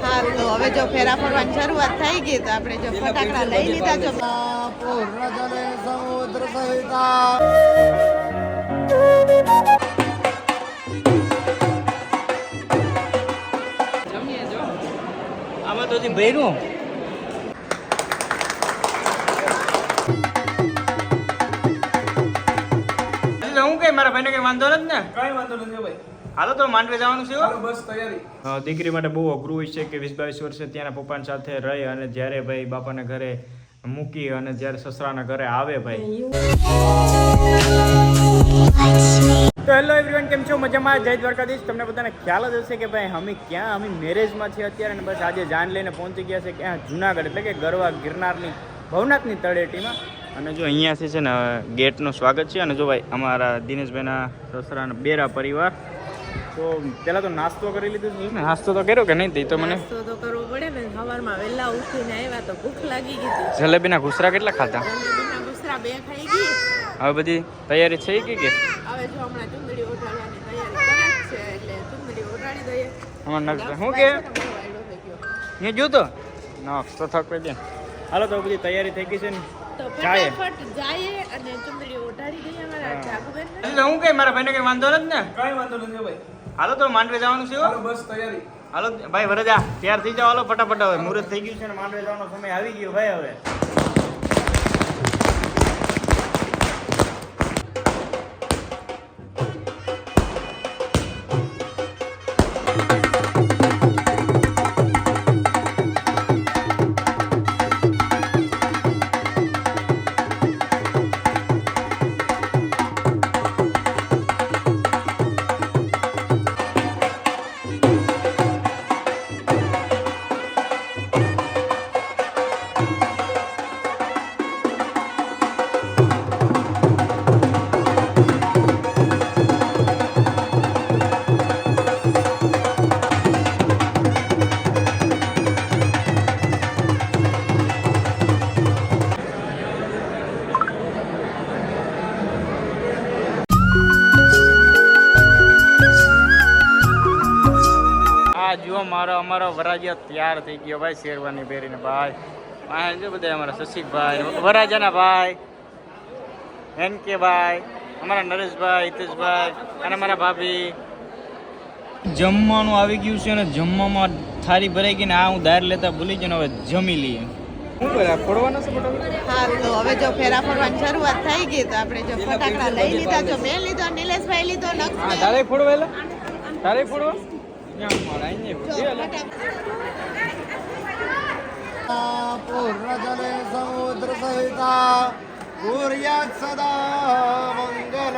સારું તો હવે જો ફેરા ફરવાની શરૂઆત થઈ ગઈ તો આપણે જો ફટાકડા લઈ લીધા જો પૂર્ણજલે સમુદ્ર સહિતા આમાં તો ભર્યું. તો કઈ ભાઈને કઈ વાંધો નથી ને? કઈ વાંધો નથી ભાઈ. હાલો તો માંડવે જવાનું છે બસ તૈયારી. દીકરી માટે બહુ અઘરું હોય છે કે વીસ બાવીસ વર્ષે ત્યાંના પપ્પાની સાથે રહી અને જ્યારે ભાઈ બાપાના ઘરે મૂકી અને જ્યારે સસરાના ઘરે આવે ભાઈ. તો હેલો એવરીવન કેમ છો? મજામાં? જય દ્વારકાધીશ. તમને બધાને ખ્યાલ જ હશે કે ભાઈ અમે ક્યાં? અમે મેરેજમાં છીએ અત્યારે અને બસ આજે જાન લઈને પહોંચી ગયા છે ક્યાં? જુનાગઢ એટલે કે ગરવા ગિરનારની ભવનાથની તળેટીમાં. અને જો અહીંયાથી છે ને ગેટનું સ્વાગત છે અને જો ભાઈ અમારા દિનેશભાઈના સસરાના બેરા પરિવાર તો પહેલાં તો નાસ્તો કરી લીધું છે ને નાસ્તો તો કર્યો કે નહીં તે તો મને? નાસ્તો તો કરવો પડે ને સવારમાં વહેલા ઉઠીને આવ્યા તો ભૂખ લાગી ગઈ જલેબીના ઘૂસરા કેટલા ખાધા? જલેબીના ગુસરા બે ખાઈ ગઈ. હવે બધી તૈયારી થઈ ગઈ કે? હવે જો હમણાં ચુંદડી ઓઢાડવાની તૈયારી કરે છે એટલે ચુંદડી ઓઢાડી દઈએ. અમાર નક્ષ શું કે? જોતો નક્ષ તો? થક દે હાલો તો બધી તૈયારી થઈ ગઈ છે ને. તો હું. કઈ? મારા ભાઈને કઈ વાંધો નથી ને? કઈ વાંધો નથી ભાઈ. હાલો તો માંડવે જવાનું છે બસ તૈયારી. હાલો ભાઈ વરજા તૈયાર થઈ જાઓ. હાલો ફટાફટ હવે. મુહૂર્ત થઈ ગયું છે ને માંડવે જવાનો સમય આવી ગયો ભાઈ હવે. આ જુઓ મારો અમારો વરાજિયા તૈયાર થઈ ગયો ભાઈ શેરવાની પહેરીને ભાઈ. આ જો બધા અમારા શશિકભાઈ વરાજાના ભાઈ એન કે ભાઈ અમારા નરેશભાઈ હિતેશભાઈ અને અમારા ભાભી. જમવાનું આવી ગયું છે અને જમવામાં થાળી ભરાઈ ગઈ ને આ હું દાર લેતા ભૂલી ગયો ને હવે જમી લઈએ. શું ફોડવાના છે તો હવે જો ફેરા ફરવાની શરૂઆત થઈ ગઈ તો આપણે જો ફટાકડા લઈ લીધા જો મેં લીધો નિલેશભાઈ લીધો હા તારે ફોડવા તારે ફોડવા? ત્યાં મારા અહીંયા सदा ફોડી એટલે. ફટાકડા પૂર્ણજલે સમુદ્ર સહિતા કુર્યાત સદા મંગલ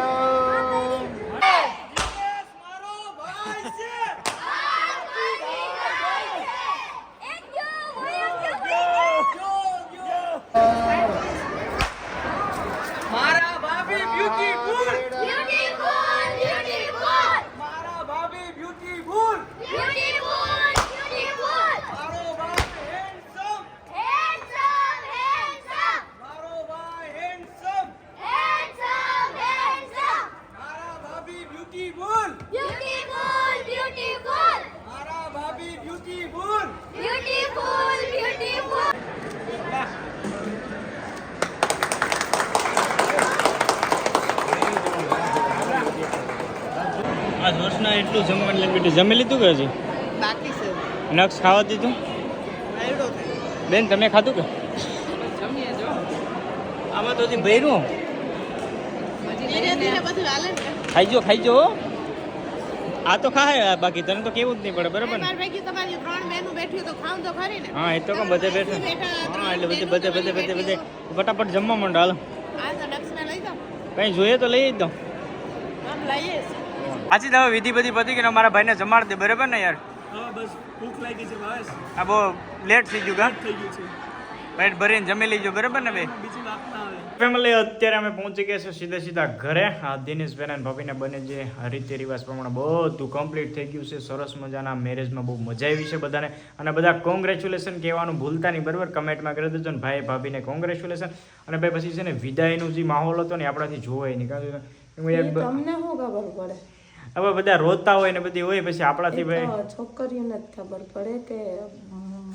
મારા ભાભી બ્યુટીફુલ Beautiful, beautiful, મારા ભાભી બ્યુટીફુલ beautiful, beautiful. મારો ભાઈ હેન્ડસમ Handsome, handsome, મારો ભાઈ હેન્ડસમ handsome, handsome. મારા ભાભી બ્યુટીફુલ Beautiful, beautiful, મારા ભાભી બ્યુટીફુલ beautiful, beautiful. આ એટલું જમવાનું લઈને બેઠી જમી લીધું કે હજી? બાકી છે. નક્સ ખાવા દીધું? બેન તમે ખાધું કે? જમીએ જો. આમાં તો હજી ભર્યું. ખાઈજો ખાઈ જો ખાઈ જો આ તો ખાય બાકી તને તો કેવું જ નહીં પડે બરાબર ને? માર ભેગી તમારી ત્રણ બહેનું બેઠી તો ખાવું તો ખરી ને. હા એ તો કોણ બધે બેઠે. હા એટલે બધે બધે બધે બધે બધે ફટાફટ જમવા માંડો હાલો. આ તો નક્ષને લઈ જાઓ. કંઈ જોઈએ તો લઈ જ દો. લઈએ. પાછી તો હવે વિધિ બધી પતી ગઈ ને મારા ભાઈને જમાડ દે બરાબર ને યાર? હા બસ ભૂખ લાગી છે બસ આ બહુ લેટ થઈ ગયું કા થઈ ગયું છે. પેટ ભરીને જમી લેજો બરાબર ને ભાઈ? બીજી વાત ના આવે. ફેમિલી અત્યારે અમે પહોંચી ગયા છે સીધા સીધા ઘરે. આ દિનેશભાઈ અને ભાભીને બને જે રીતિ રિવાજ પ્રમાણે બધું કમ્પ્લીટ થઈ ગયું છે. સરસ મજાના મેરેજમાં બહુ મજા આવી છે બધાને. અને બધા કોંગ્રેચ્યુલેશન કહેવાનું ભૂલતા નહીં બરાબર? કમેન્ટમાં કરી દેજો ને ભાઈ ભાભીને કોંગ્રેચ્યુલેશન અને ભાઈ પછી છે ને વિદાયનું જે માહોલ હતો ને આપણાથી જોવાય નહીં. કારણ કે તમને શું ખબર પડે? હવે બધા રોતા હોય ને બધી હોય પછી આપણાથી ભાઈ છોકરીઓને જ ખબર પડે કે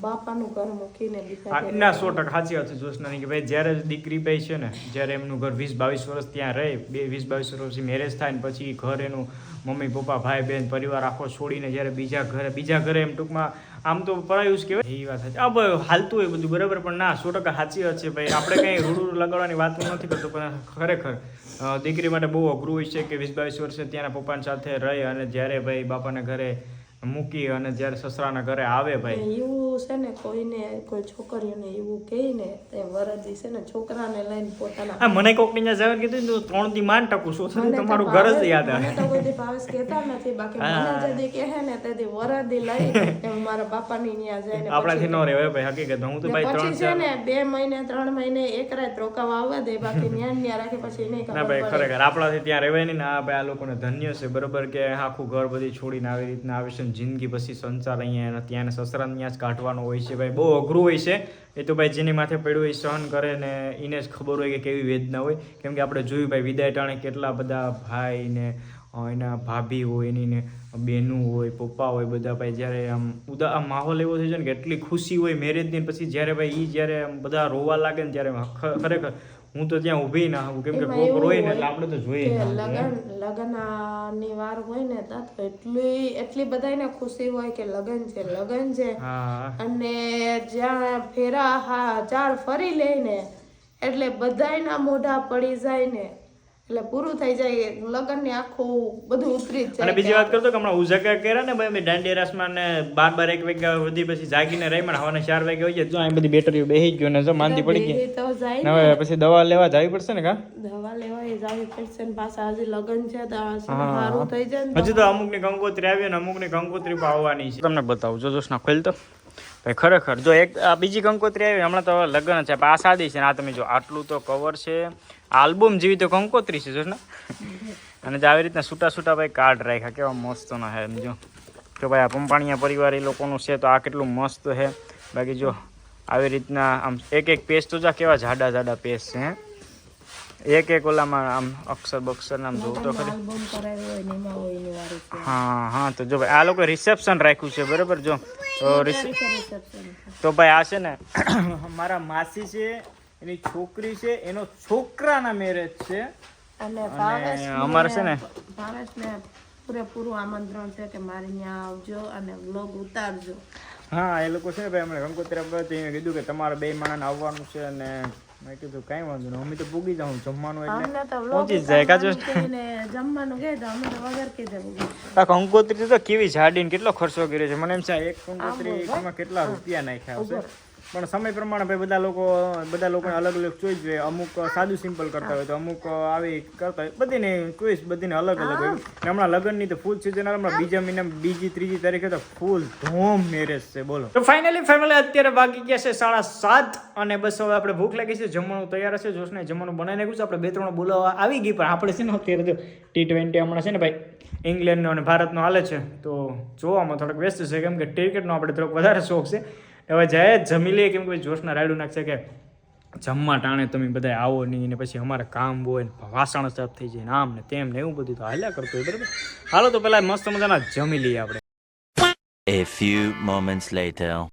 બાપાનું ઘર મૂકીને બીજા હા, ઘરે ના સો ટકા સાચી વાત છે જોશનાની કે ભાઈ જ્યારે દીકરી ભાઈ છે ને જ્યારે એમનું ઘર વીસ બાવીસ વર્ષ ત્યાં રહે બે વીસ બાવીસ વર્ષ મેરેજ થાય ને પછી ઘર એનું મમ્મી પપ્પા ભાઈ બહેન પરિવાર આખો છોડીને જ્યારે બીજા ઘરે બીજા ઘરે એમ ટૂંકમાં આમ તો પરાયું જ કહેવાય. એ વાત સાચી. આ ભાઈ હાલતું હોય બધું બરાબર પણ ના સો ટકા સાચી વાત છે ભાઈ. આપણે કંઈ રૂડું લગાડવાની વાત નથી કરતો પણ ખરેખર દીકરી માટે બહુ અઘરું હોય છે કે વીસ બાવીસ વર્ષે ત્યાંના પપ્પાની સાથે રહે અને જ્યારે ભાઈ બાપાના ઘરે મૂકી અને જ્યારે સસરાના ઘરે આવે ભાઈ એવું છે ને કોઈને કોઈ છોકરીઓને એવું કહે ને તે વરદી છે ને છોકરાને લઈને પોતાના હા મને કોકની જવાનું કીધું ને ત્રણથી માન ટકું શું થયું તમારું ઘર જ યાદ આવે. તો કોઈ ભાવેશ કહેતા નથી. બાકી મને જદી કહે ને તેથી વરદી લઈ ને હું મારા બાપાની ત્યાં જઈને આપણાથી ન રહેવાય ભાઈ હકીકત. હું તો ભાઈ ત્રણ છે ને બે મહિને ત્રણ મહિને એક રાત રોકાવા આવવા દે. બાકી ન્યા ન્યા રાખે પછી નહીં ના ભાઈ ખરેખર આપણાથી ત્યાં રહેવાય નહીં ને આ ભાઈ આ લોકોને ધન્ય છે. બરોબર કે આખું ઘર બધી છોડીને આવી રીતના આવે છે ને જિંદગી પછી સંસાર અહીંયા ત્યાં ને સસરા ત્યાં જ કાઢવાનો હોય છે ભાઈ. બહુ અઘરું હોય છે. એ તો ભાઈ જેની માથે પડ્યું એ સહન કરે ને એને જ ખબર હોય કે કેવી વેદના હોય. કેમ કે આપણે જોયું ભાઈ વિદાય ટાણે કેટલા બધા ભાઈ ને એના ભાભી હોય, એની ને બેનું હોય, પપ્પા હોય, બધા ભાઈ જ્યારે આમ ઉદા, આમ માહોલ એવો થઈ જાય ને કે એટલી ખુશી હોય મેરેજની પછી જ્યારે ભાઈ એ જ્યારે આમ બધા રોવા લાગે ને ત્યારે ખરેખર હું તો ત્યાં ઊભી ના હોઉં કેમ કે કોક એવું ને એટલે આપણે તો જોઈએ. લગન લગનની વાર હોય ને તો એટલી એટલી બધાને ખુશી હોય કે લગન છે લગન છે. અને જ્યાં ફેરા હા ઝાડ ફરી લે ને એટલે બધાયના મોઢા પડી જાય ને. એટલે પૂરું થઈ જાય લગનની આખું બધું ઉતરી જ અને બીજી વાત કરતો કે હમણાં ઉજાગરા કર્યા ને ભાઈ અમે દાંડિયા રાસમાં ને બાર બાર એક વાગ્યા સુધી પછી જાગીને રહી પણ હવાના ચાર વાગે હોય જો આ બધી બેટરીઓ બેહી ગયો ને જો માંદી પડી ગઈ. તો જાય ને હવે પછી દવા લેવા જવી પડશે ને કા? દવા લેવા એ જાવી પડશે ને પાછા હજી લગન છે તો સારું થઈ જાય ને હજુ તો અમુકની કંકોત્રી આવી અને અમુકની કંકોત્રી પણ આવવાની છે. તમને બતાવું જો જોશના ખોલ તો. ખરેખર. જો એક, આ બીજી કંકોત્રી આવી, હમણાં તો લગ્ન છે આ સાદી છે ને આ તમે જો, આટલું તો કવર છે. આલ્બમ જેવી તો કંકોત્રી છે, જો ને. અને આવી રીતના છૂટા છૂટા ભાઈ કાર્ડ રાખ્યા, કેવા મસ્ત ના હે જો. કે ભાઈ આ પંપાણીયા પરિવાર એ લોકોનું છે, તો આ કેટલું મસ્ત છે. બાકી જો, આવી રીતના આમ એક એક પેજ તો જા કેવા જાડા જાડા પેજ છે, હે. એક એક ઓલામાં આમ અક્ષર બક્ષર નામ જોવું તો ખરી. હા હા તો જો ભાઈ આ લોકો રિસેપ્શન રાખ્યું છે બરાબર જો. તો તો ભાઈ આ છે ને મારા માસી છે એની છોકરી છે એનો છોકરાના મેરેજ છે. અને અમારે છે ને પૂરેપૂરું આમંત્રણ છે કે મારે ત્યાં આવજો અને બ્લોગ ઉતારજો. હા એ લોકો છે ભાઈ હમણાં એને કીધું કે તમારે બે માણસ આવવાનું છે અને મેં કીધું કઈ વાંધો નહીં. અમે તો પૂગી જાઉં જમવાનું એટલે. પહોંચી જાય કાજુ જમવાનું કહે તો અમે તો વગર કીધે ઉગી. આ કંકોત્રી તો કેવી જાડી ને કેટલો ખર્ચો કર્યો છે. મને એમ છે એક કંકોત્રી એમાં કેટલા રૂપિયા નાખ્યા હશે? પણ સમય પ્રમાણે ભાઈ બધા લોકો, બધા લોકોને અલગ અલગ ચોઈસ હોય અમુક સાદું સિમ્પલ કરતા હોય તો અમુક આવી કરતા હોય. બધીને ચોઈસ બધીને અલગ અલગ હોય. હમણાં લગ્નની તો ફૂલ સિઝન હમણાં બીજા મહિના બીજી, ત્રીજી તારીખે તો ફૂલ ધૂમ મેરેજ છે. બોલો. તો ફાઇનલી ફેમિલી અત્યારે વાગી ગયા છે સાડા સાત અને બસ હવે આપણે ભૂખ લાગી છે. જમવાનું તૈયાર હશે જોશને જમવાનું બનાવી નાખ્યું છે. આપણે બે, ત્રણ બોલાવા આવી ગઈ, પણ આપણે છે ને અત્યારે તો ટી ટ્વેન્ટી હમણાં છે ને ભાઈ ઇંગ્લેન્ડનો અને ભારતનો હાલે છે. તો જોવામાં થોડોક વ્યસ્ત છે, કેમ કે ક્રિકેટનો આપણે થોડોક વધારે શોખ છે. હવે જાય જમી લઈએ કેમ કે જોશના રાયડું નાખશે કે જમવા ટાણે તમે બધા આવો નહીં ને પછી અમારે કામ હોય ને વાસણ સાફ થઈ જાય ને આમ ને તેમ ને એવું બધું તો હાલ્યા કરતું હોય, બરાબર હાલો તો પેલા મસ્ત મજાના જમી લઈએ આપણે A few moments later.